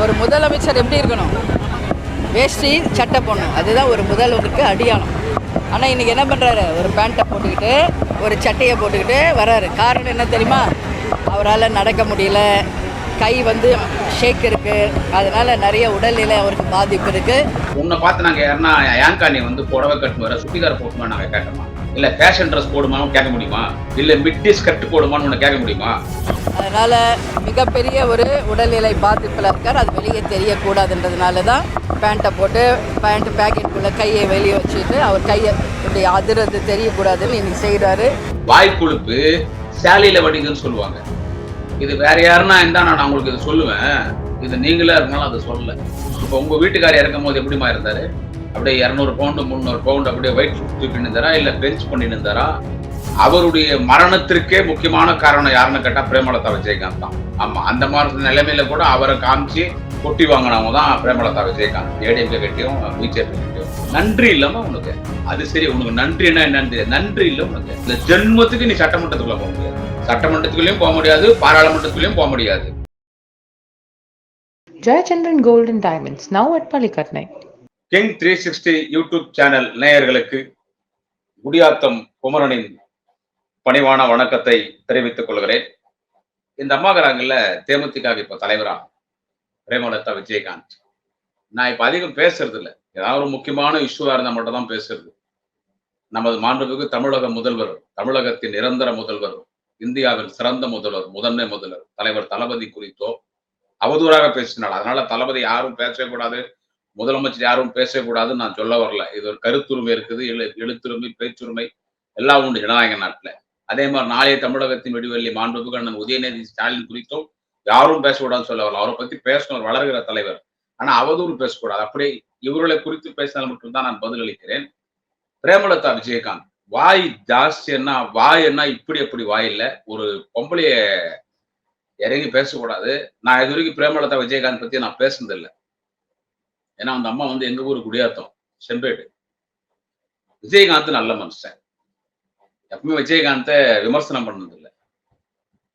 ஒரு முதலமைச்சர் எப்படி இருக்கணும்? வேஷ்டி சட்டை போடணும் அதுதான் ஒரு முதல்வருக்கு அடியானம் ஆனால் இன்றைக்கி என்ன பண்ணுறாரு ஒரு பேண்ட்டை போட்டுக்கிட்டு ஒரு சட்டையை போட்டுக்கிட்டு வராரு காரணம் என்ன தெரியுமா? அவரால் நடக்க முடியல. கை வந்து ஷேக் இருக்குது அதனால் நிறைய உடல்நிலை அவருக்கு பாதிப்பு இருக்குது உன்னை பார்த்து நாங்கள் யாருன்னா ஏங்கா வந்து புடவை கட்டு வர போட்டுமா நாங்கள் கேட்டோமா? இல்ல ஃபேஷன் ட்ரெஸ் போடுமான்னு கேட்க முடியுமா? இல்ல மிட்டி ஸ்கர்ட் போடுமான்னு உன்னை கேட்க முடியுமா? அதனால் மிகப்பெரிய ஒரு உடல்நிலை பாதிப்பில் இருக்கார். அது வெளியே தெரியக்கூடாதுன்றதுனால தான் பேண்ட்டை போட்டு பேண்ட் பேக்கெட்டுக்குள்ளே கையை வெளியே வச்சுட்டு அவர் கையை இப்படி அதிரது தெரியக்கூடாதுன்னு இன்னைக்கு செய்கிறாரு வாய் கொழுப்பு சேலையில வடிதுன்னு சொல்லுவாங்க. இது வேற யாருன்னா இருந்தா நான் உங்களுக்கு இது சொல்லுவேன். இது நீங்களே இருந்தாலும் அதை சொல்லல. இப்போ உங்க வீட்டுக்காரர் இறக்கும் போது எப்படிமா இருந்தாரு? அப்படியே இரநூறு பவுண்டு முந்நூறு பவுண்டு அப்படியே வெயிட் தூக்கிட்டு இருந்தாரா இல்ல பெஞ்ச் பண்ணிட்டு இருந்தாரா அவருடைய மரணத்திற்கே முக்கியமான காரணம் யாருன்னு கேட்டால் பிரேமலதா விஜயகாந்த் தான். ஆமா அந்த மாதிரி நிலைமையில கூட அவரை காமிச்சு கொட்டி வாங்கினவங்க தான் பிரேமலதா விஜயகாந்த். ஏடிஎம்கே கட்டியும் பிஜேபி கட்டியும். நன்றி இல்லாம உனக்கு அது சரி உனக்கு நன்றின்னா என்னன்னு நன்றி இல்லை. உனக்கு இந்த ஜென்மத்துக்கு நீ சட்டமன்றத்துக்குள்ள போக முடியாது. சட்டமன்றத்துக்குள்ளேயும் போக முடியாது பாராளுமன்றத்துக்குள்ளேயும் போக முடியாது. Jayachandran Gold and Diamonds, now at Palikatnai. King three sixty YouTube channel நேயர்களுக்கு குடியாத்தம் குமரனின் பணிவான வணக்கத்தை தெரிவித்துக் கொள்கிறேன். இந்த அம்மாங்கிறாங்கல்ல தேமுதிக இப்ப தலைவரா பிரேமலதா விஜயகாந்த். நான் இப்ப அதிகம் பேசுறது இல்ல ஏதாவது ஒரு முக்கியமான இஷ்யூவா இருந்தா மட்டும் தான் பேசுறது. நமது மாண்புமிகு தமிழக முதல்வர் தமிழகத்தின் நிரந்தர முதல்வர் இந்தியாவின் சிறந்த முதல்வர் முதன்மை முதல்வர் தலைவர் தளபதி குறித்தோ அவதூறாக பேசினார். அதனால தளபதி யாரும் பேசவே கூடாது. முதலமைச்சர் யாரும் பேசக்கூடாதுன்னு நான் சொல்ல வரல. இது ஒரு கருத்துரிமை இருக்குது எழு எழுத்துரிமை பேச்சுரிமை எல்லாம் உண்டு ஜனநாயக நாட்டுல. அதே மாதிரி நாளைய தமிழகத்தின் விடுவெள்ளி மாண்புமிகு அண்ணன் உதயநிதி ஸ்டாலின் குறித்தும் யாரும் பேசக்கூடாதுன்னு சொல்ல வரல. அவரை பத்தி பேசணும் வளர்கிற தலைவர். ஆனா அவதூறு பேசக்கூடாது. அப்படியே இவர்களை குறித்து பேசினால் மட்டும்தான் நான் பதிலளிக்கிறேன். பிரேமலதா விஜயகாந்த் வாய் ஜாஸ்தி என்ன வாய் என்ன இப்படி அப்படி வாய் இல்ல. ஒரு பொம்பளைய இறங்கி பேசக்கூடாது. நான் இது வரைக்கும் பிரேமலதா விஜயகாந்த் பத்தி நான் பேசுனது ஏன்னா அந்த அம்மா வந்து எங்க ஊர் குடியாத்தம் செம்பேடு. விஜயகாந்த் நல்ல மனுஷன். எப்பவுமே விஜயகாந்தை விமர்சனம் பண்ணதில்லை.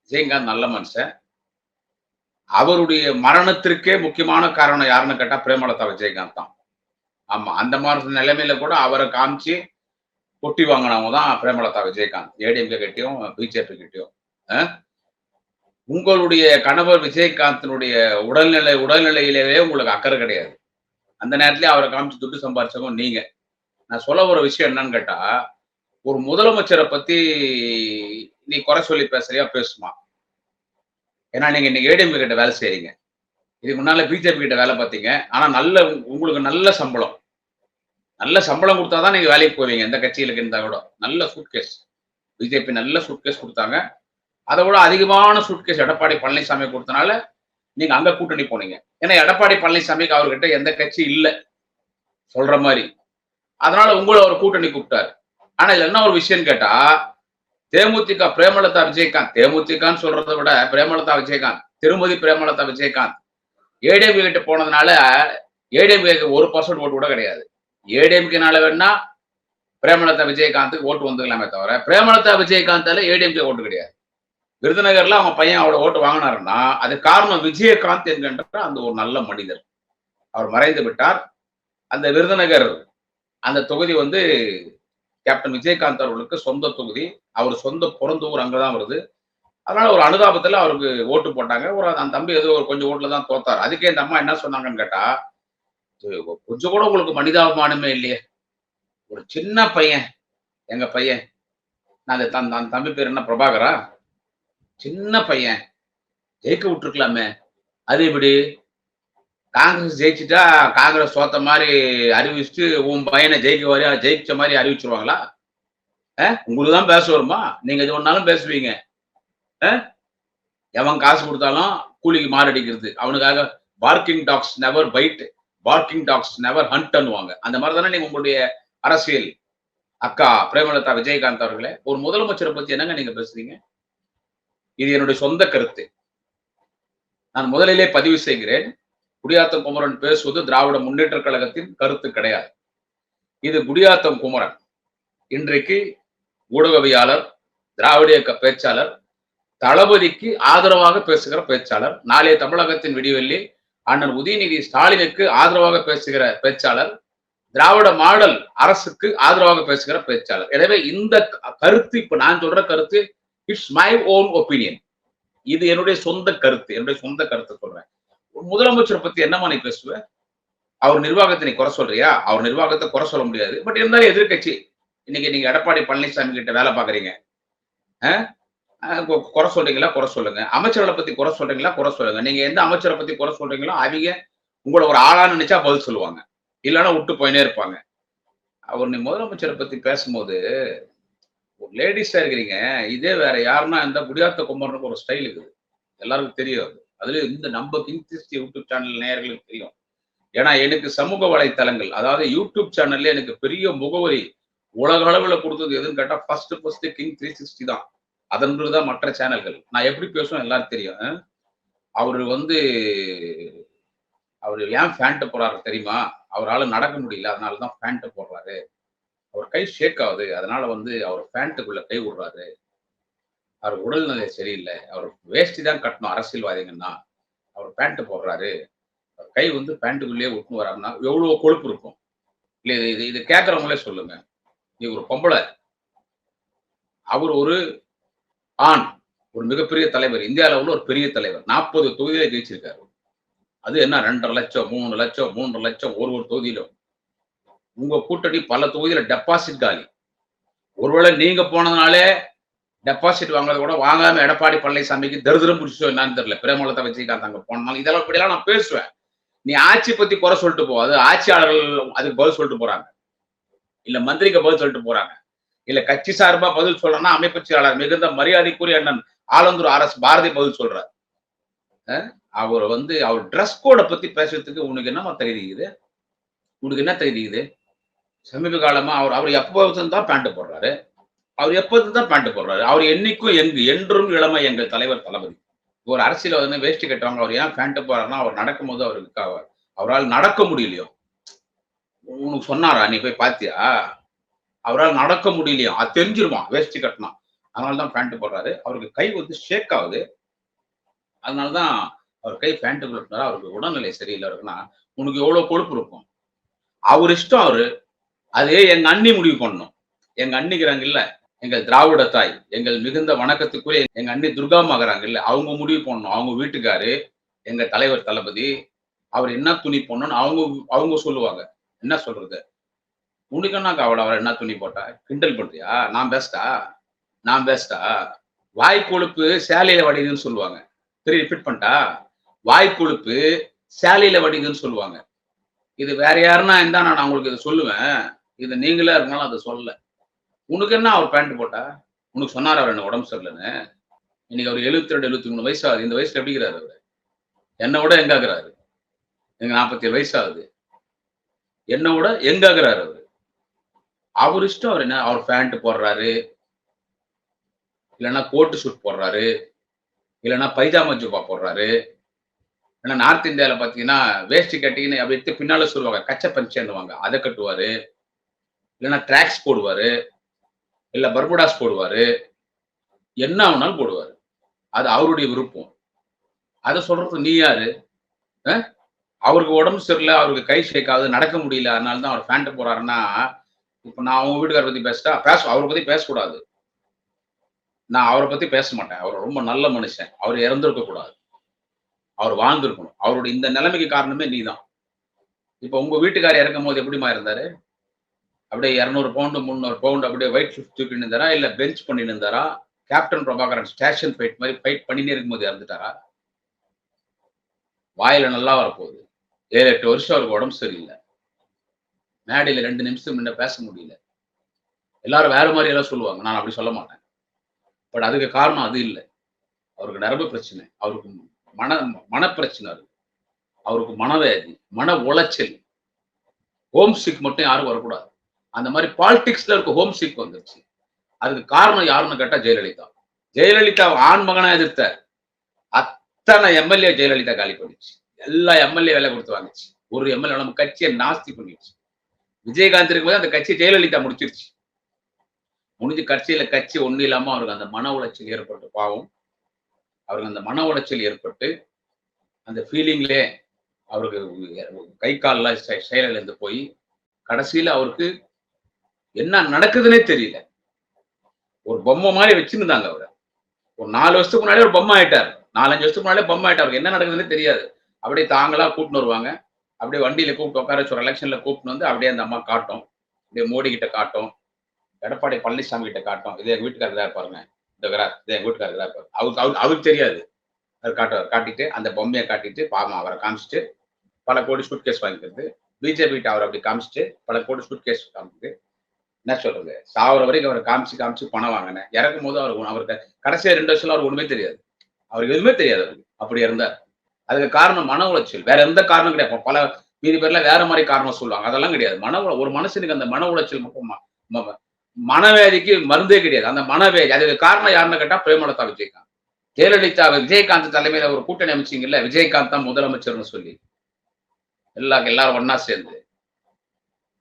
விஜயகாந்த் நல்ல மனுஷன். அவருடைய மரணத்திற்கே முக்கியமான காரணம் யாருன்னு கேட்டா பிரேமலதா விஜயகாந்த் தான். ஆமா அந்த மாதிரி நிலைமையில கூட அவரை காமிச்சு கொட்டி வாங்கினவங்க தான் பிரேமலதா விஜயகாந்த். ஏடிஎம்கே கிட்டயும் பிஜேபி கிட்டையும். உங்களுடைய கணவர் விஜயகாந்தினுடைய உடல்நிலை உடல்நிலையிலேயே உங்களுக்கு அக்கறை கிடையாது. அந்த நேரத்துலயே அவரை காமிச்சு துட்டு சம்பாரிச்சவங்க நீங்க. நான் சொல்ல ஒரு விஷயம் என்னன்னு கேட்டா ஒரு முதலமைச்சரை பத்தி நீ குறை சொல்லி பேசுறியா பேசுமா? ஏன்னா நீங்க இன்னைக்கு ஏடிஎம் கிட்ட வேலை செய்றீங்க. இதுக்கு முன்னால பிஜேபி கிட்ட வேலை பார்த்தீங்க. ஆனா நல்ல உங்களுக்கு நல்ல சம்பளம். நல்ல சம்பளம் கொடுத்தாதான் நீங்க வேலைக்கு போவீங்க. எந்த கட்சியில இருந்தா கூட. நல்ல சூட்கேஸ் பிஜேபி நல்ல சூட்கேஸ் கொடுத்தாங்க. அதை விட அதிகமான சூட்கேஸ் எடப்பாடி பழனிசாமி கொடுத்தனால நீங்க அங்க கூட்டணி போனீங்க. ஏன்னா எடப்பாடி பழனிசாமிக்கு அவர்கிட்ட எந்த கட்சி இல்லை. சொல்ற மாதிரி. அதனால உங்களை அவர் கூட்டணி கூப்பிட்டாரு. ஆனா இதுல என்ன ஒரு விஷயம் கேட்டா தேமுதிக பிரேமலதா விஜயகாந்த். தேமுதிகான்னு சொல்றதை விட பிரேமலதா விஜயகாந்த். திருமதி பிரேமலதா விஜயகாந்த். ஏடிஎம்கே கிட்ட போனதுனால ஏடிஎம்கேக்கு ஒரு பர்சன்ட் ஓட்டு கூட கிடையாது. ஏடிஎம்கேனால வேணா பிரேமலதா விஜயகாந்துக்கு ஓட்டு வந்துக்கலாமே தவிர பிரேமலதா விஜயகாந்தால ஏடிஎம்கே ஓட்டு கிடையாது. விருதுநகர்ல அவங்க பையன் அவளை ஓட்டு வாங்கினாருன்னா அது காரணம் விஜயகாந்த் என்கின்ற அந்த ஒரு நல்ல மனிதர். அவர் மறைந்து விட்டார். அந்த விருதுநகர் அந்த தொகுதி வந்து கேப்டன் விஜயகாந்த் அவர்களுக்கு சொந்த தொகுதி. அவர் சொந்த பிறந்த ஊர் அங்கதான் வருது. அதனால ஒரு அனுதாபத்துல அவருக்கு ஓட்டு போட்டாங்க. ஒரு அந்த தம்பி ஏதோ ஒரு கொஞ்சம் ஓட்டுல தான் தோத்தார். அதுக்கே இந்த அம்மா என்ன சொன்னாங்கன்னு கேட்டா கொஞ்சம் கூட உங்களுக்கு மனிதாபிமானமே இல்லையே. ஒரு சின்ன பையன் எங்க பையன். நான் அந்த தன் அந்த தம்பி பேர் என்ன பிரபாகரா? சின்ன பையன். ஜெயிக்க விட்டுருக்கலாமே. அது எப்படி? காங்கிரஸ் ஜெயிச்சுட்டா காங்கிரஸ் சோத்த மாதிரி அறிவிச்சுட்டு உன் பையனை ஜெயிக்க வரையா ஜெயிச்ச மாதிரி அறிவிச்சிருவாங்களா? உங்களுக்கு தான் பேச வருமா? நீங்க எது ஒன்னாலும் பேசுவீங்க. எவன் காசு கொடுத்தாலும் கூலிக்கு மாரடிக்கிறது அவனுக்காக barking dogs never bite barking dogs never ஹண்ட்னுவாங்க அந்த மாதிரி தானே நீங்க உங்களுடைய அரசியல். அக்கா பிரேமலதா விஜயகாந்த் அவர்களே ஒரு முதலமைச்சரை பத்தி என்னங்க நீங்க பேசுறீங்க? இது என்னுடைய சொந்த கருத்து. நான் முதலிலே பதிவு செய்கிறேன். குடியாத்தம் குமரன் பேசுவது திராவிட முன்னேற்ற கழகத்தின் கருத்து கிடையாது. இது குடியாத்தம் குமரன் இன்றைக்கு ஊடகவியாளர் திராவிட இயக்க பேச்சாளர் தளபதிக்கு ஆதரவாக பேசுகிற பேச்சாளர் நாளைய தமிழகத்தின் விடிவெள்ளி அண்ணன் உதயநிதி ஸ்டாலினுக்கு ஆதரவாக பேசுகிற பேச்சாளர் திராவிட மாடல் அரசுக்கு ஆதரவாக பேசுகிற பேச்சாளர். எனவே இந்த கருத்து இப்ப நான் சொல்ற கருத்து இட்ஸ் மை ஓன் ஒப்பீனியன் இது என்னுடைய சொந்த கருத்து என்னுடைய சொந்த கருத்தை சொல்றேன். முதலமைச்சரை பத்தி என்னமா நீ பேசுவ? அவர் நிர்வாகத்தை நீ குறை சொல்றியா? அவர் நிர்வாகத்தை குறை சொல்ல முடியாது. பட் இருந்தாலும் எதிர்க்கட்சி இன்னைக்கு நீங்க எடப்பாடி பழனிசாமி கிட்ட வேலை பாக்குறீங்க அஹ்? குறை சொல்றீங்களா? குறை சொல்லுங்க. அமைச்சர்களை பத்தி குறை சொல்றீங்களா? குறை சொல்லுங்க. நீங்க எந்த அமைச்சரை பத்தி குறை சொல்றீங்களோ அவங்க உங்களை ஒரு ஆளா நினைச்சா பதில் சொல்லுவாங்க. இல்லைன்னா விட்டு போயினே இருப்பாங்க. அவர் நீ முதலமைச்சரை பத்தி பேசும்போது ஒரு லேடிஸா இருக்கிறீங்க இதே வேற யாருன்னா இந்த குடியாத்த கும்பர்னுக்கு ஒரு ஸ்டைல் இருக்குது. எல்லாருக்கும் தெரியும் அது. அதுல இந்த நம்ம கிங் யூடியூப் சேனல் நேயர்களுக்கு தெரியும். ஏன்னா எனக்கு சமூக வலைத்தளங்கள் அதாவது யூடியூப் சேனல்ல எனக்கு பெரிய முகவரி உலக அளவில் கொடுத்தது எதுன்னு கேட்டால் first first king three sixty தான். அதன் தான் மற்ற சேனல்கள் நான் எப்படி பேசுவேன் எல்லாரும் தெரியும். அவர் வந்து அவர் ஏன் ஃபேண்ட்டை போறாரு தெரியுமா? அவரால நடக்க முடியல. அதனால தான் ஃபேண்ட்டை போடுறாரு. அவர் கை ஷேக் ஆகுது. அதனால வந்து அவர் பேண்ட்டுக்குள்ள கை விடுறாரு. அவர் உடல்நிலை சரியில்லை. அவர் வேஷ்டி தான் கட்டணும். அரசியல்வாதிங்கன்னா அவர் பேண்ட் போடுறாரு. அவர் கை வந்து பேண்ட்டுக்குள்ளேயே விட்டுன்னு வராருன்னா எவ்வளோ கொழுப்பு இருக்கும். இல்லை இது இது இது கேட்கறவங்களே சொல்லுங்க. நீ ஒரு பொம்பளை. அவர் ஒரு ஆண். ஒரு மிகப்பெரிய தலைவர். இந்தியாவில் உள்ள ஒரு பெரிய தலைவர். நாற்பது தொகுதியில ஜெயிச்சிருக்காரு. அது என்ன? ரெண்டரை லட்சம் மூணு லட்சம் மூன்று லட்சம் ஒரு ஒரு தொகுதியிலும். உங்க கூட்டணி பல தொகுதியில டெபாசிட் காலி. ஒருவேளை நீங்க போனதுனாலே டெபாசிட் வாங்குறத கூட வாங்காம எடப்பாடி பழனிசாமிக்கு தரிதிரம் பிடிச்சோ என்னன்னு தெரியல. பிரேமலத்தை விஜயகாந்த் அங்க போனாலும் இதெல்லாம் இப்படிலாம் நான் பேசுவேன். நீ ஆட்சி பத்தி குறை சொல்லிட்டு போ. அது ஆட்சியாளர்கள் அதுக்கு பதில் சொல்லிட்டு போறாங்க. இல்ல மந்திரிக்கு பதில் சொல்லிட்டு போறாங்க. இல்ல கட்சி சார்பா பதில் சொல்லணும்னா அமைப்பட்சியாளர் மிகுந்த மரியாதைக்குரிய அண்ணன் ஆலந்தூர் அரசு பாரதி பதில் சொல்றார். அவர் வந்து அவர் ட்ரெஸ் கோடை பத்தி பேசுறதுக்கு உனக்கு என்னமா தெரியுது உனக்கு என்ன தெரியுது சமீப காலமா அவர் அவர் எப்போதும் தான் பேண்ட் போடுறாரு. அவர் எப்போதும் தான் பேண்ட் போடுறாரு. அவர் என்னைக்கும் எங்கு என்றும் இளமை எங்கள் தலைவர் தளபதி. ஒரு அரசியல வந்து வேஷ்டி கட்டுவாங்க அவர் ஏன் பேண்ட் போறாருன்னா அவர் நடக்கும்போது அவருக்கு அவரால் நடக்க முடியலையோ. உனக்கு சொன்னாரா? நீ போய் பாத்தியா? அவரால் நடக்க முடியலையோ. அது தெரிஞ்சிருவான் வேஷ்டி கட்டினா. அதனால தான் பேண்ட் போடுறாரு. அவருக்கு கை வந்து ஷேக் ஆகுது. அதனால தான் அவர் கை பேண்ட் அவருக்கு உடல்நிலை சரியில்லை. இருக்குன்னா உனக்கு எவ்வளவு கொழுப்பு இருக்கும்? அவர் இஷ்டம் அவரு அது எங்க அண்ணி முடிவு பண்ணணும். எங்க அண்ணிக்கிறாங்கல்ல எங்கள் திராவிட தாய் எங்கள் மிகுந்த வணக்கத்துக்குரிய எங்க அண்ணி துர்கா அவங்க முடிவு பண்ணணும். அவங்க வீட்டுக்காரு எங்க தலைவர் தளபதி அவர் என்ன துணி போடணும்னு அவங்க அவங்க சொல்லுவாங்க. என்ன சொல்றது? உனக்கு என்ன கவலை? அவர் என்ன துணி போட்டா? கிண்டல் பண்றியா? நான் பெஸ்டா நான் பெஸ்டா வாய் கொழுப்பு சேலையில வடிதுன்னு சொல்லுவாங்க. திரு ரிப்பீட் பண்ணிட்டா? வாய் கொழுப்பு சேலையில வடிதுன்னு சொல்லுவாங்க. இது வேற யாருன்னா இருந்தா நான் உங்களுக்கு இதை சொல்லுவேன். இது நீங்களே இருந்தாலும் அதை சொல்லல. உனக்கு என்ன அவர் பேண்ட் போட்டா? உனக்கு சொன்னார் அவர் என்ன உடம்பு சரியில்லைன்னு. இன்னைக்கு அவர் எழுபத்தி ரெண்டு எழுபத்தி மூணு வயசு ஆகுது இந்த வயசுல எப்படிங்கிறாரு அவர்? என்னை விட எங்காகிறாரு எங்க நாற்பத்தி ஏழு வயசு ஆகுது என்னை விட எங்காகிறாரு அவர்? அவர் இஷ்டம் அவர் என்ன? அவர் பேண்ட் போடுறாரு. இல்லைன்னா கோட்டு சூட் போடுறாரு. இல்லைன்னா பைஜாமா ஜுப்பா போடுறாரு. ஏன்னா நார்த் இந்தியாவில் பார்த்தீங்கன்னா வேஷ்டி கட்டிங்கன்னு அப்படி எடுத்து பின்னால சொல்லுவாங்க. கச்ச பஞ்சன்னுவாங்க அதை கட்டுவாரு. இல்லைன்னா ட்ராக்ஸ் போடுவார் இல்லை பர்புடாஸ் போடுவார் என்ன ஆகுனாலும் போடுவார். அது அவருடைய விருப்பம். அதை சொல்றது நீ யாரு? அவருக்கு உடம்பு சரியில்லை அவருக்கு கை ஷேக் ஆகுது நடக்க முடியல அதனால தான் அவர் பேண்ட் போறாருன்னா இப்போ நான் அவங்க வீட்டுக்கார பத்தி பேசிட்டா பேச அவரை பத்தி பேசக்கூடாது. நான் அவரை பத்தி பேச மாட்டேன். அவர் ரொம்ப நல்ல மனுஷன். அவர் இறந்திருக்க கூடாது. அவர் வாழ்ந்திருக்கணும். அவருடைய இந்த நிலைமைக்கு காரணமே நீ தான் இப்போ உங்க வீட்டுக்காரர் இறக்கும் போது எப்படிமா இருந்தாரு? அப்படியே இரநூறு பவுண்டு முந்நூறு பவுண்டு அப்படியே வெயிட் ஷிஃப்ட் தூக்கிட்டு இருந்தாரா? இல்ல பெஞ்ச் பண்ணிட்டு இருந்தாரா? கேப்டன் பிரபாகரன் ஸ்டேஷன் ஃபைட் மாதிரி ஃபைட் பண்ணினே இருக்கும்போது இறந்துட்டாரா? வாயில நல்லா வரப்போகுது. ஏழு எட்டு வருஷம் அவருக்கு உடம்பு சரியில்லை. மேடையில ரெண்டு நிமிஷம் முன்ன பேச முடியல. எல்லாரும் வேற மாதிரி எல்லாம் சொல்லுவாங்க. நான் அப்படி சொல்ல மாட்டேன். பட் அதுக்கு காரணம் அது இல்லை. அவருக்கு நரம்பு பிரச்சனை. அவருக்கு மன மனப்பிரச்சனை இருக்கு அவருக்கு மனவேதி மன உளைச்சல். ஹோம் சிக் மட்டும் யாரும் வரக்கூடாது. அந்த மாதிரி பாலிடிக்ஸ்ல இருக்க ஹோம் சீக் வந்துருச்சு. அதுக்கு காரணம் யாருன்னு கேட்டா ஜெயலலிதா. ஜெயலலிதா ஆண் மகனா எதிர்த்த அத்தனை எம்எல்ஏ ஜெயலலிதா காலி பண்ணிச்சு எல்லா எம்எல்ஏ வேலை கொடுத்து வாங்கிச்சு ஒரு எம்எல்ஏ நம்ம கட்சியை நாஸ்தி பண்ணிடுச்சு. விஜயகாந்த் இருக்கும்போது அந்த கட்சியை ஜெயலலிதா முடிச்சிருச்சு. முடிஞ்சு கட்சியில கட்சி ஒண்ணு இல்லாம அவருக்கு அந்த மன உளைச்சல் ஏற்பட்டு பாவம். அவருக்கு அந்த மன உளைச்சல் ஏற்பட்டு அந்த ஃபீலிங்லே அவருக்கு கை கால்லாம் செயலிழந்து போய் கடைசியில அவருக்கு என்ன நடக்குதுன்னே தெரியல. ஒரு பொம்மை மாதிரி வச்சிருந்தாங்க அவரை. ஒரு நாலு வருஷத்துக்கு முன்னாடி ஒரு பொம்மை ஆயிட்டார். நாலஞ்சு வருஷத்துக்கு முன்னாடியே பொம்மை ஆயிட்டார். அவருக்கு என்ன நடக்குதுன்னு தெரியாது. அப்படியே தாங்களா கூப்பிட்டு வருவாங்க. அப்படியே வண்டியில கூப்பிட்டு உட்கார வச்சு ஒரு எலெக்ஷன்ல கூப்பிட்டு வந்து அப்படியே அந்த அம்மா காட்டும். அப்படியே மோடி கிட்ட காட்டும். எடப்பாடி பழனிசாமி கிட்ட காட்டும். இது எங்க வீட்டுக்காரர் தான் பாருங்க இந்த இருக்கிறார் இது எங்க வீட்டுக்காரர் தான் இருப்பாரு. அவருக்கு அவருக்கு அவருக்கு தெரியாது. அவர் காட்டுவார். காட்டிட்டு அந்த பொம்மையை காட்டிட்டு பாவம் அவரை காமிச்சிட்டு பல கோடி சூட் கேஸ் வாங்கிக்கிறது. பிஜேபி அவர் அப்படி காமிச்சிட்டு பல கோடி சூட் கேஸ் காமிக்குது என்ன சொல்றது? சாவர வரைக்கும் அவர் காமிச்சு காமிச்சு பணம் வாங்கினேன். இறக்கும் போது அவர் அவருக்கு கடைசியா ரெண்டு வருஷம் அவருக்கு ஒண்ணுமே தெரியாது. அவருக்கு எதுவுமே தெரியாது அவருக்கு. அப்படி இருந்தார். அதுக்கு காரணம் மன உளைச்சல். வேற எந்த காரணம் கிடையாது. பல மீதி பேர்ல வேற மாதிரி காரணம் சொல்லுவாங்க. அதெல்லாம் கிடையாது. மன ஒரு மனுஷனுக்கு அந்த மன உளைச்சல் மனவேதிக்கு மருந்தே கிடையாது. அந்த மனவேதி அதுக்கு காரணம் யாருன்னு கேட்டா பிரேமலதா விஜயகாந்த். ஜெயலலிதா விஜயகாந்த் தலைமையில ஒரு கூட்டணி அமைச்சிங்கல்ல விஜயகாந்த் தான் முதலமைச்சர்னு சொல்லி. எல்லா எல்லாரும் ஒன்னா சேர்ந்து.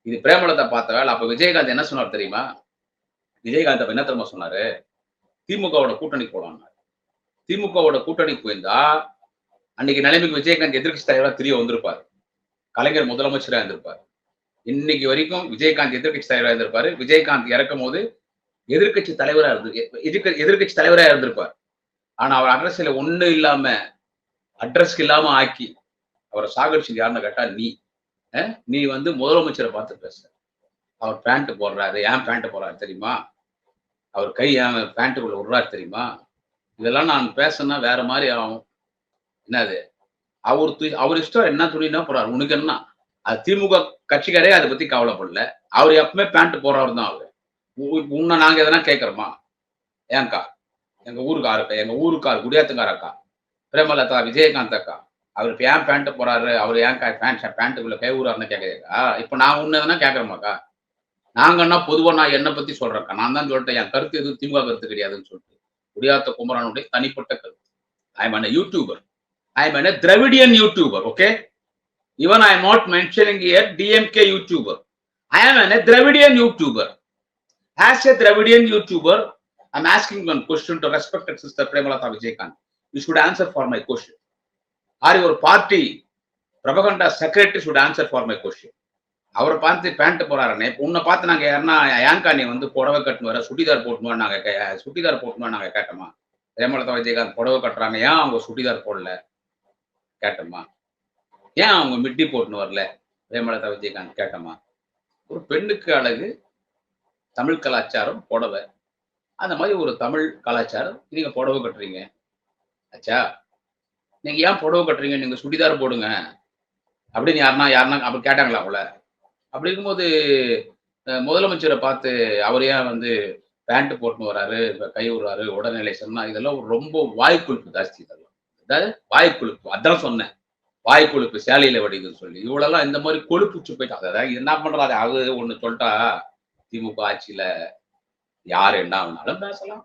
இது பிரேமலதா பார்த்த வேலை அப்ப விஜயகாந்த் என்ன சொன்னார் தெரியுமா? விஜயகாந்த் அப்ப என்ன தெரியுமா சொன்னாரு? திமுகவோட கூட்டணி போலான்னாரு திமுகவோட கூட்டணி போயிருந்தா அன்னைக்கு நிலைமைக்கு விஜயகாந்த் எதிர்க்கட்சி தலைவரா தெரிய வந்திருப்பாரு. கலைஞர் முதலமைச்சரா இருந்திருப்பாரு. இன்னைக்கு வரைக்கும் விஜயகாந்த் எதிர்க்கட்சி தலைவரா இருந்திருப்பாரு. விஜயகாந்த் இறக்கும் போது எதிர்க்கட்சி தலைவரா இருந்து எதிர்க்க எதிர்க்கட்சி தலைவரா இருந்திருப்பார். ஆனா அவர் அட்ரஸ்ல ஒண்ணு இல்லாம அட்ரஸ் இல்லாம ஆக்கி அவரை சாகடிச்சு யாருன்னு கேட்டா நீ. நீ வந்து முதலமைச்சரை பார்த்து பேச. அவர் பேண்ட் போடுறாரு. ஏன் பேண்ட் போடுறாரு தெரியுமா? அவர் கை ஏன் பேண்ட்டுக்குள்ள விடுறாரு தெரியுமா? இதெல்லாம் நான் பேசினா வேற மாதிரி ஆகும். என்னது? அவர் து- அவர் இஷ்டம் என்ன துணினா போறாரு உனக்கு என்ன? அது திமுக கட்சிக்காரே அதை பத்தி கவலைப்படல. அவர் எப்பவுமே பேண்ட் போடுறவர் தான் அவரு. உ- உன்னை நாங்க எதனா கேட்கறோமா? ஏன்க்கா எங்க ஊருக்கார் அக்கா எங்க ஊருக்கார் குடியாத்துக்கார அக்கா. பிரேமலதா விஜயகாந்த் அக்கா. அவர் ஏன் பேண்ட்டு போறாரு அவர் ஏன் பேண்ட் பேண்ட்டுக்குள்ள கை ஊறாருன்னு கேட்குறீங்களா இப்ப நான் உன்னதுன்னா கேட்குறமாக்கா நாங்கன்னா பொதுவா நான் என்ன பத்தி சொல்கிறேன்க்கா நான் தான் சொல்லிட்டேன் என் கருத்து எதுவும் திமுக கருத்து கிடையாதுன்னு சொல்லிட்டு குடியாத்த குமரனுடைய தனிப்பட்ட கருத்து I am youtuber I am an Dravidian youtuber okay even I am not mentioning here DMK youtuber I am an Dravidian youtuber as a Dravidian youtuber I am asking one question to respected sister Premalatha Vijayakanth you should answer for my question or your party propaganda secretary should answer for my question. அவரை பார்த்து pant போறாருன்னு உன்னை பார்த்து நாங்கள் யாருன்னா ஏங்கா நீ வந்து புடவை கட்டணும் வர சுடிதார் போட்டுமா நாங்கள் சுட்டிதார் சுடிதார் நாங்கள் கேட்டோமா? பிரேமலதா விஜயகாந்த் புடவை கட்டுறாங்க ஏன் அவங்க சுடிதார் போடல? கேட்டோமா? ஏன் அவங்க மிட்டி போட்டுன்னு வரல? பிரேமலதா விஜயகாந்த் கேட்டோமா? ஒரு பெண்ணுக்கு அழகு தமிழ் கலாச்சாரம் புடவை. அந்த மாதிரி ஒரு தமிழ் கலாச்சாரம் நீங்க புடவை கட்டுறீங்க. ஆச்சா நீங்க ஏன் புடவை கட்டுறீங்க? நீங்க சுடிதார் போடுங்க. அப்படின்னு யாருன்னா யாருன்னா அப்படி கேட்டாங்களா அவங்கள அப்படி இருக்கும்போது முதலமைச்சரை பார்த்து அவர் ஏன் வந்து பேண்ட் போட்டுன்னு வராரு இப்ப கை விடுறாரு உடல்நிலை சொன்னா இதெல்லாம் ரொம்ப வாய்க்குழுப்பு ஜாஸ்தி இதெல்லாம். அதாவது வாய்க்குழுப்பு அதான் சொன்னேன். வாய்க்குழுப்பு சேலையில வடிக்குதுன்னு சொல்லி. இவ்வளெல்லாம் இந்த மாதிரி கொழுப்புச்சு போயிட்டு. அதாவது என்ன பண்றாரு அது ஒண்ணு சொல்லிட்டா திமுக ஆட்சியில யார் என்ன வேணாலும் பேசலாம்.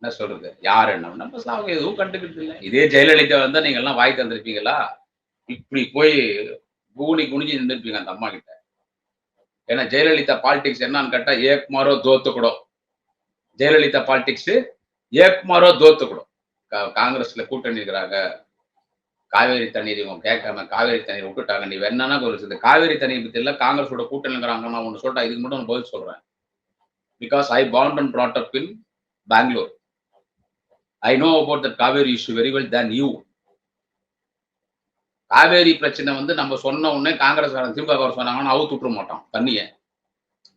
என்ன சொல்றது? யார் என்ன? நம்ம பேசலாம் அவங்க எதுவும் கண்டுக்கிட்டு இல்லை. இதே ஜெயலலிதா வந்தா நீங்க எல்லாம் வாய் தந்திருப்பீங்களா இப்படி போய் கூனி குனிஞ்சு நின்றுருப்பீங்க அந்த அம்மா கிட்ட. ஏன்னா ஜெயலலிதா பாலிடிக்ஸ் என்னன்னு கேட்டா ஏக்குமாரோ தோத்துக்கூடும். ஜெயலலிதா பாலிடிக்ஸ் ஏக்மாரோ தோத்துக்கூடும். கா- காங்கிரஸ்ல கூட்டணி இருக்கிறாங்க. காவேரி தண்ணீர் இவங்க கேட்காம காவேரி தண்ணீர் விட்டுட்டாங்க. நீ வேணா ஒரு இந்த காவேரி தண்ணீர் பத்தி எல்லாம் காங்கிரஸோட கூட்டணிங்கிறாங்க நான் ஒன்று சொல்லிட்டேன் இதுக்கு மட்டும் நான் பதில் சொல்றேன். Because I bound and brought up in Bangalore I know about that Kaveri issue very well then you Kaveri பிரச்சனை வந்து நம்ம சொன்ன உடனே காங்கிரஸ் திமுக சொன்னாங்கன்னா அவுத்து விட்டுற மாட்டான் தண்ணிய.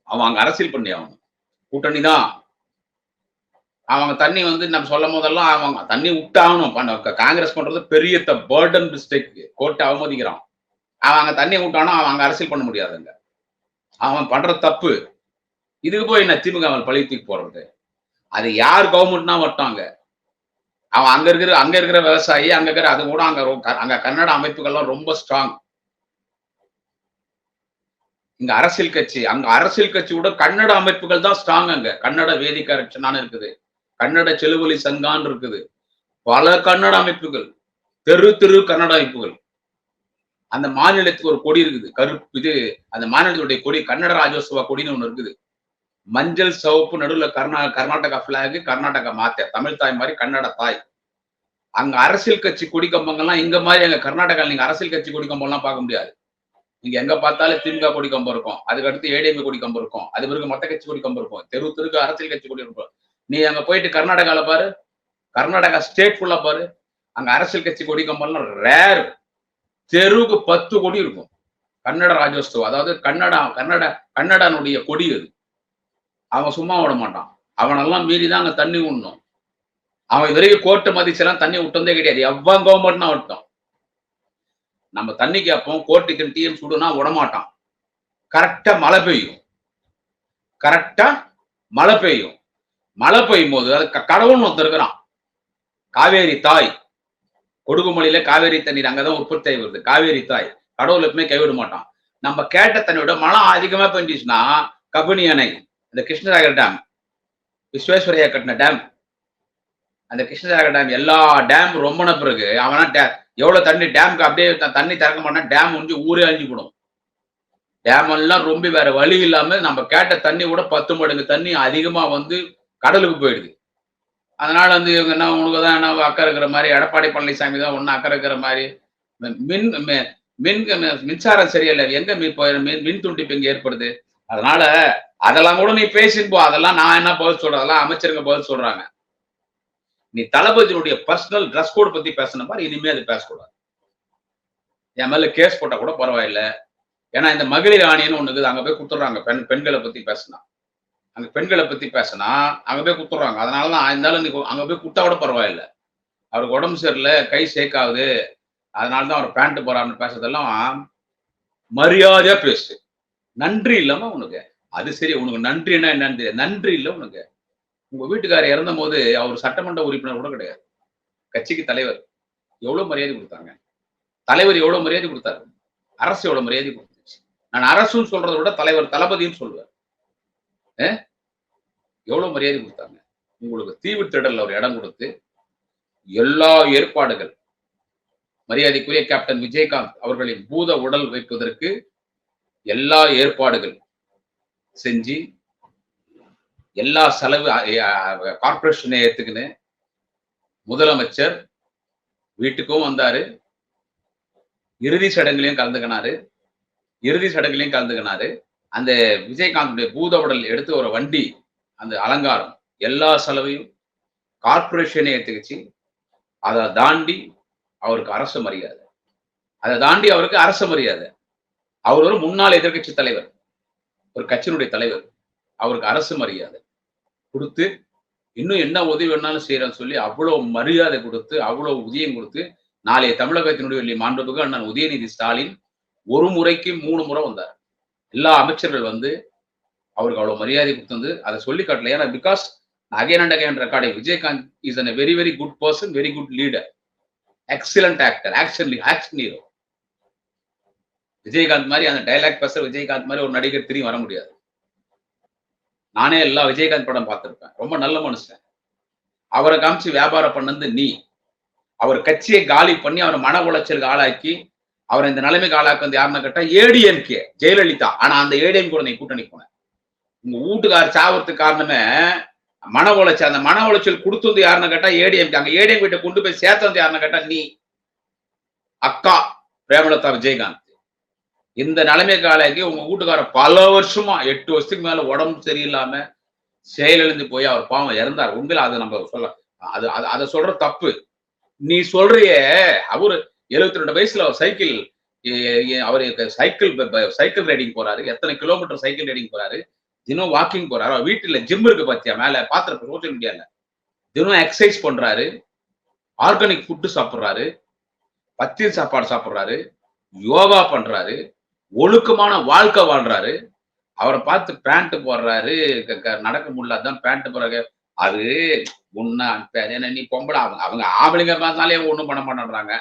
அவன் அங்கே அரசியல் பண்ணி அவன் கூட்டணி தான். அவங்க தண்ணி வந்து நம்ம சொல்லும் போதெல்லாம் அவங்க தண்ணி விட்டாகணும். க- காங்கிரஸ் பண்றது பெரிய பேர்டன் மிஸ்டேக் கோர்ட்டை அவமதிக்கிறான். அவன் அங்க தண்ணி விட்டானோ அவன் அங்கே அரசியல் பண்ண முடியாதுங்க. அவன் பண்ற தப்பு. இதுக்கு போய் என்ன திமுக அவன் பழி தூக்கி போடுறது அது யார் கவர்மெண்ட்னா வட்டாங்க? அவன் அங்க இருக்கிற அங்க இருக்கிற விவசாயி அங்க இருக்கிற அது கூட அங்க அங்க கன்னட அமைப்புகள்லாம் ரொம்ப ஸ்ட்ராங் இங்க அரசியல் கட்சி அங்க அரசியல் கட்சி கூட கன்னட அமைப்புகள் தான் ஸ்ட்ராங் அங்க. கன்னட வேதி கரெக்ஷனான இருக்குது. கன்னட செலுவலி சங்கான்னு இருக்குது. பல கன்னட அமைப்புகள். தெரு தெரு கன்னட அமைப்புகள். அந்த மாநிலத்துக்கு ஒரு கொடி இருக்குது. கருப்பு இது அந்த மாநிலத்துடைய கொடி கன்னட ராஜோத்சவ கொடின்னு ஒண்ணு இருக்குது. மஞ்சள் சிவப்பு நடுவுல கர்நா கர்நாடகா பிளாக் கர்நாடகா மாத்த தமிழ் தாய் மாதிரி கன்னட தாய். அங்க அரசியல் கட்சி கொடிக்கம்பங்கள்லாம் இங்க மாதிரி எங்க கர்நாடகாவில் நீங்க அரசியல் கட்சி கொடிக்கம்பம்லாம் பார்க்க முடியாது. நீங்க எங்க பார்த்தாலும் திமுக கொடிக்கம்பம் இருக்கும். அதுக்கு அடுத்து ஏடிஎம் கொடி இருக்கும். அது பிறகு மொத்த கட்சி கொடிக்கம்பம் இருக்கும். தெரு தெருக்கு அரசியல் கட்சி கொடி இருக்கும். நீ அங்க போயிட்டு கர்நாடகால பாரு. கர்நாடகா ஸ்டேட் ஃபுல்லா பாரு. அங்க அரசியல் கட்சி கொடிக்கம்பம்லாம் ரேர் தெருவுக்கு பத்து கொடி இருக்கும். கன்னட ராஜோத்சவம். அதாவது கன்னடா கன்னட கன்னடனுடைய கொடி அது. அவன் சும்மா விட மாட்டான். அவனெல்லாம் மீறி தான் அங்கே தண்ணி விடணும் அவன் இது வரைக்கும் கோர்ட்டு மதிச்செல்லாம் தண்ணி விட்டதே கிடையாது. எவ்வளவு கவர்மெண்ட்னா விட்டோம் நம்ம தண்ணி கேட்போம் கோர்ட்டுக்கு டிஎம் சுடுனா விடமாட்டான் கரெக்டா மழை பெய்யும். கரெக்டா மழை பெய்யும். மழை பெய்யும் போது அது க- கடவுள்னு ஒருத்தர் இருக்கிறான். காவேரி தாய். கொடுகுமலையில காவேரி தண்ணீர் அங்கதான் உற்பத்தி ஆகி வருது. காவேரி தாய். கடவுள் எப்பவுமே கைவிட மாட்டான். நம்ம கேட்ட தண்ணியோட மழை அதிகமா பெஞ்சிச்சுன்னா கபினி அணை. இந்த கிருஷ்ணராகர் டேம் விஸ்வேஸ்வரையா கட்டின டேம் அந்த கிருஷ்ணராகர் டேம் எல்லா டேம் ரொம்பின பிறகு அவனா டே- எவ்வளவு தண்ணி டேம்க்கு அப்படியே தண்ணி திறக்க மாட்டான் டேம் முடிஞ்சு ஊரே அழிஞ்சு போடும். டேம் எல்லாம் ரொம்ப வேற வழி இல்லாம நம்ம கேட்ட தண்ணி கூட பத்து மடங்கு தண்ணி அதிகமா வந்து கடலுக்கு போயிடுது. அதனால வந்து இவங்க என்ன உனக்கு தான் என்ன அக்கறை இருக்கிற மாதிரி எடப்பாடி பழனிசாமி தான் ஒன்னும் அக்கறை இருக்கிற மாதிரி. மின் மின் மின்சாரம் சரியில்லை. எங்க மின் மின் மின் துண்டிப்பு இங்க ஏற்படுது? அதனால அதெல்லாம் கூட நீ பேசின்போ அதெல்லாம் நான் என்ன பதில் சொல்றேன் அதெல்லாம் அமைச்சருங்க பதில் சொல்றாங்க. நீ தளபதியினுடைய பர்சனல் ட்ரெஸ் கோட் பத்தி பேசின மாதிரி இனிமே அது பேசக்கூடாது. என் மேல கேஸ் போட்டா கூட பரவாயில்ல. ஏன்னா இந்த மகளிர் ஆணையன்னு ஒண்ணு இருக்குது. அங்க போய் கொடுத்துட்றாங்க பெண் பெண்களை பத்தி பேசினா. அங்க பெண்களை பத்தி பேசினா அங்க போய் குத்துறாங்க. அதனாலதான் இருந்தாலும் நீ அங்க போய் கொடுத்தா கூட பரவாயில்ல. அவருக்கு உடம்பு சரியில்லை கை ஷேக் ஆகுது. அதனாலதான் அவர் பேண்ட் போறாருன்னு பேசுறதெல்லாம் மரியாதையா பேசு. நன்றி இல்லாம உனக்கு. அது சரி உனக்கு நன்றின்னா என்னன்னு தெரியாது. நன்றி இல்லை உனக்கு. உங்க வீட்டுக்காரர் இறந்த போது அவர் சட்டமன்ற உறுப்பினர் கூட கிடையாது. கட்சிக்கு தலைவர். எவ்வளவு மரியாதை கொடுத்தாங்க? தலைவர் எவ்வளவு மரியாதை கொடுத்தாரு? அரசு எவ்வளவு மரியாதை கொடுத்துச்சு? நான் அரசுன்னு சொல்றதை விட தலைவர் தளபதியும் சொல்லுவேன் எவ்வளவு மரியாதை கொடுத்தாங்க? உங்களுக்கு தீவு திடல் அவர் இடம் கொடுத்து எல்லா ஏற்பாடுகள். மரியாதைக்குரிய கேப்டன் விஜயகாந்த் அவர்களின் பூத உடல் வைப்பதற்கு எல்லா ஏற்பாடுகள் செஞ்சு எல்லா செலவு கார்பரேஷன் ஏத்துக்குன்னு முதலமைச்சர் வீட்டுக்கும் வந்தாரு. இறுதி சடங்குலையும் கலந்துக்கினாரு. இறுதி சடங்குலையும் கலந்துக்கினாரு. அந்த விஜயகாந்துடைய பூத உடல் எடுத்து ஒரு வண்டி அந்த அலங்காரம் எல்லா செலவையும் கார்பரேஷனே ஏத்துக்குச்சு. அதை தாண்டி அவருக்கு அரசு மரியாதை. அதை தாண்டி அவருக்கு அரசு மரியாதை. அவர் ஒரு முன்னாள் எதிர்க்கட்சி தலைவர். ஒரு கட்சியினுடைய தலைவர். அவருக்கு அரசு மரியாதை கொடுத்து இன்னும் என்ன உதவி வேணாலும் செய்யறேன்னு சொல்லி அவ்வளவு மரியாதை கொடுத்து அவ்வளவு உதயம் கொடுத்து நாளைய தமிழகத்தினுடைய மாண்புமிகு அண்ணன் உதயநிதி ஸ்டாலின் ஒரு முறைக்கு மூணு முறை வந்தார். எல்லா அமைச்சர்கள் வந்து அவருக்கு அவ்வளவு மரியாதை கொடுத்தது அதை சொல்லி காட்டல. ஏன்னா because again and again recording Vijayakanth is an very very good person very good leader excellent actor action action hero Vijayakanth மாதிரி அந்த டைலாக் பேசுற விஜயகாந்த் மாதிரி ஒரு நடிகர் திரும்பி வர முடியாது. நானே எல்லா விஜயகாந்த் படம் பார்த்துருப்பேன். ரொம்ப நல்ல மனுஷன். அவரை காமிச்சு வியாபாரம் பண்ணது நீ. அவர் கட்சியை காலி பண்ணி அவரை மன உளைச்சலுக்கு ஆளாக்கி அவரை இந்த நிலைமைக்கு ஆளாக்க வந்து யாருன்னு கேட்டா ஏடிஎம்கே ஜெயலலிதா. ஆனா அந்த ஏடிஎம் கூட நீ கூட்டணி போன. உங்க வீட்டுக்கார் சாவறதுக்கு காரணமே மன உளைச்சல். அந்த மன உளைச்சல் கொடுத்தது யாருன்னு கேட்டா ஏடிஎம்கே அங்க ஏடிஎம் கிட்ட கொண்டு போய் சேர்த்தது யாருன்னு கேட்டா நீ அக்கா பிரேமலதா விஜயகாந்த். இந்த நிலைமை காலைக்கு உங்க வீட்டுக்கார பல வருஷமா எட்டு வருஷத்துக்கு மேல உடம்பு சரியில்லாம செயலிழந்து போய் அவர் பாவம் இறந்தார். உண்மையில அதை நம்ம சொல்ல அது அதை சொல்ற தப்பு. நீ சொல்றிய அவரு எழுபத்தி ரெண்டு வயசுல அவர் சைக்கிள் அவர் சைக்கிள் சைக்கிள் ரைடிங் போறாரு. எத்தனை கிலோமீட்டர் சைக்கிள் ரைடிங் போறாரு. தினம் வாக்கிங் போறாரு. அவர் வீட்டுல ஜிம் இருக்கு பாத்தியா மேல? பாத்திரம் சோசியல் மீடியால தினம் எக்ஸசைஸ் பண்றாரு. ஆர்கானிக் ஃபுட்டு சாப்பிட்றாரு. பத்திய சாப்பாடு சாப்பிட்றாரு. யோகா பண்றாரு. ஒழுக்கமான வாழ்க்கை வாழ்றாரு. அவரை பார்த்து பேண்ட் போடுறாரு. க- நடக்க முடியல. அதான் பேண்ட் போடுற அது உன்ன என்ன நீ பொம்பளை. அவங்க அவங்க ஆம்பளைங்க பார்த்தாலே ஒன்றும் பண்ண மாட்டேன்றாங்க.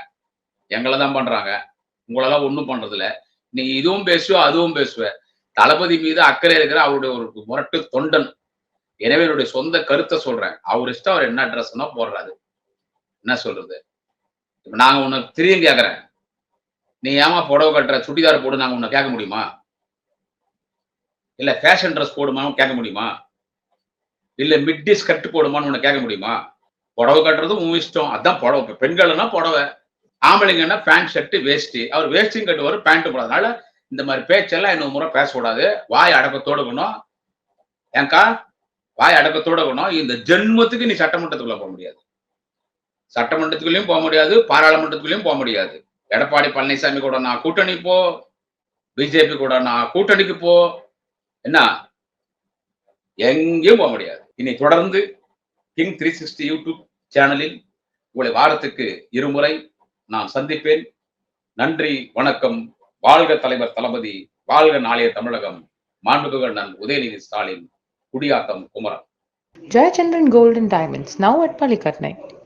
எங்களை தான் பண்றாங்க. உங்களெல்லாம் ஒன்றும் பண்றது இல்ல நீ இதுவும் பேசுவ அதுவும் பேசுவ. தளபதி மீது அக்கறை இருக்கிற அவருடைய ஒரு முரட்டு தொண்டன். எனவே என்னுடைய சொந்த கருத்தை சொல்றேன். அவர் இஷ்டம் அவர் என்ன ட்ரெஸ்னா போடுறாரு. என்ன சொல்றது? நாங்க உன்னை திரியும் கேட்கறேன் நீ ஏமா புடவை கட்டுற சுடிதார் போடு நாங்கள் உன்னை கேட்க முடியுமா? இல்லை ஃபேஷன் ட்ரெஸ் போடுமான்னு கேட்க முடியுமா? இல்லை மிட்டி ஸ்கர்ட் போடுமான்னு உன்னை கேட்க முடியுமா? புடவை கட்டுறது உன் இஷ்டம். அதான் புடவை. இப்போ பெண்கள்னா புடவை. ஆம்பளைங்கன்னா பேண்ட் ஷர்ட்டு வேஷ்டி அவர் வேஷ்டியும் கட்டுவார் பேண்ட்டு போடாதனால இந்த மாதிரி பேச்செல்லாம் இன்னொரு முறை பேசக்கூடாது. வாய் அடக்கத்தோட இருக்கணும் ஏங்கா? வாய் அடக்கத்தோட இந்த ஜென்மத்துக்கு நீ சட்டமன்றத்துக்குள்ள போக முடியாது. சட்டமன்றத்துக்குள்ளேயும் போக முடியாது. பாராளுமன்றத்துக்குள்ளேயும் போக முடியாது. எடப்பாடி பழனிசாமி கூட நான் கூட்டணி போ பிஜேபி கூட நான் கூட்டணிக்கு போ என்ன? எங்கேயும் போக முடியாது. இனி தொடர்ந்து கிங் த்ரீ சிக்ஸ்டி யூடியூப் சேனலில் உங்களை வாரத்துக்கு இருமுறை நான் சந்திப்பேன். நன்றி வணக்கம். வாழ்க தலைவர் தளபதி வாழ்க நாளைய தமிழகம். மாண்புமிகு நன் Udhayanidhi Stalin Gudiyattam Kumaran. Jayachandran Gold and Diamonds, now at Palikatnai.